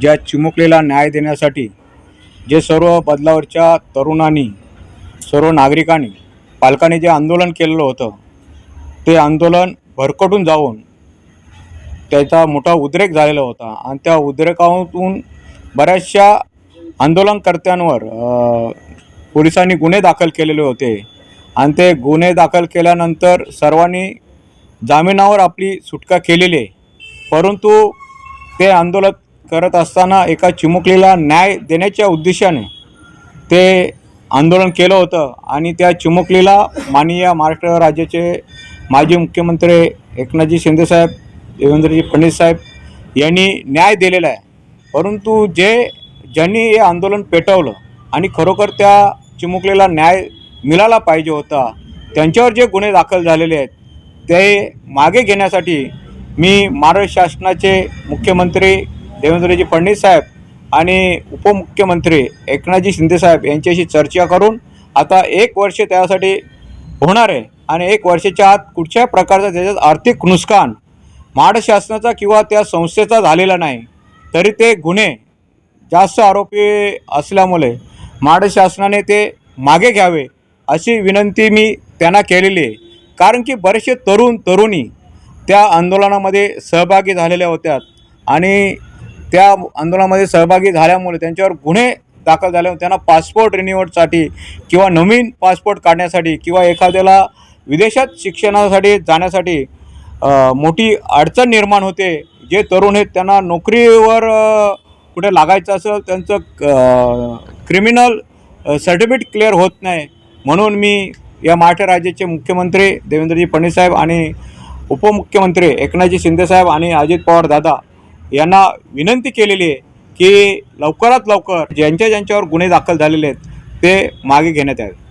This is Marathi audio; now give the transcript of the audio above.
ज्या चिमुकलेला न्याय देण्यासाठी जे सर्व बदलावरच्या तरुणांनी सर्व नागरिकांनी पालकांनी जे आंदोलन केलेलं होतं ते आंदोलन भरकटून जाऊन त्याचा मोठा उद्रेक झालेला होता. आणि त्या उद्रेकातून बऱ्याचशा आंदोलनकर्त्यांवर पोलिसांनी गुन्हे दाखल केलेले होते. आणि ते गुन्हे दाखल केल्यानंतर सर्वांनी जामिनावर आपली सुटका केलेली आहे. परंतु ते आंदोलन करत असताना एका चिमुकलीला न्याय देण्याच्या उद्देशाने ते आंदोलन केलं होतं आणि त्या चिमुकलीला माननीय महाराष्ट्र राज्याचे माजी मुख्यमंत्री एकनाथजी शिंदेसाहेब देवेंद्रजी फडणवीस साहेब यांनी न्याय दिलेला आहे. परंतु जे ज्यांनी हे आंदोलन पेटवलं आणि खरोखर त्या चिमुकलीला न्याय मिळाला पाहिजे होता त्यांच्यावर जे गुन्हे दाखल झालेले आहेत ते मागे घेण्यासाठी मी महाराष्ट्र शासनाचे मुख्यमंत्री देवेंद्रजी फडणवीस साहेब आणि उपमुख्यमंत्री एकनाथजी शिंदेसाहेब यांच्याशी चर्चा करून आता एक वर्ष त्यासाठी होणार आहे आणि एक वर्षाच्या आत कुठच्याही प्रकारचं त्याच्यात आर्थिक नुकसान महाराष्ट्र शासनाचा किंवा त्या संस्थेचा झालेला नाही तरी ते गुन्हे जास्त आरोपी असल्यामुळे महाराष्ट्र शासनाने ते मागे घ्यावे अशी विनंती मी त्यांना केलेली आहे. कारण की बरेचसे तरुण तरुणी त्या आंदोलनामध्ये सहभागी झालेल्या होत्या आणि त्या आंदोलनामध्ये सहभागी झाल्यामुळे त्यांच्यावर गुन्हे दाखल झाल्यामुळे त्यांना पासपोर्ट रिन्युवलसाठी किंवा नवीन पासपोर्ट काढण्यासाठी किंवा एखाद्याला विदेशात शिक्षणासाठी जाण्यासाठी मोठी अडचण निर्माण होते. जे तरुण आहेत त्यांना नोकरीवर कुठे लागायचं असेल त्यांचं क्रिमिनल सर्टिफिकेट क्लिअर होत नाही. म्हणून मी या महाराष्ट्र राज्याचे मुख्यमंत्री देवेंद्रजी फडणवीस साहेब आणि उपमुख्यमंत्री एकनाथजी शिंदेसाहेब आणि अजित पवार दादा यांना विनंती केलेली आहे की लवकरात लवकर ज्यांच्या ज्यांच्यावर गुन्हे दाखल झालेले आहेत ते मागे घेण्यात यावे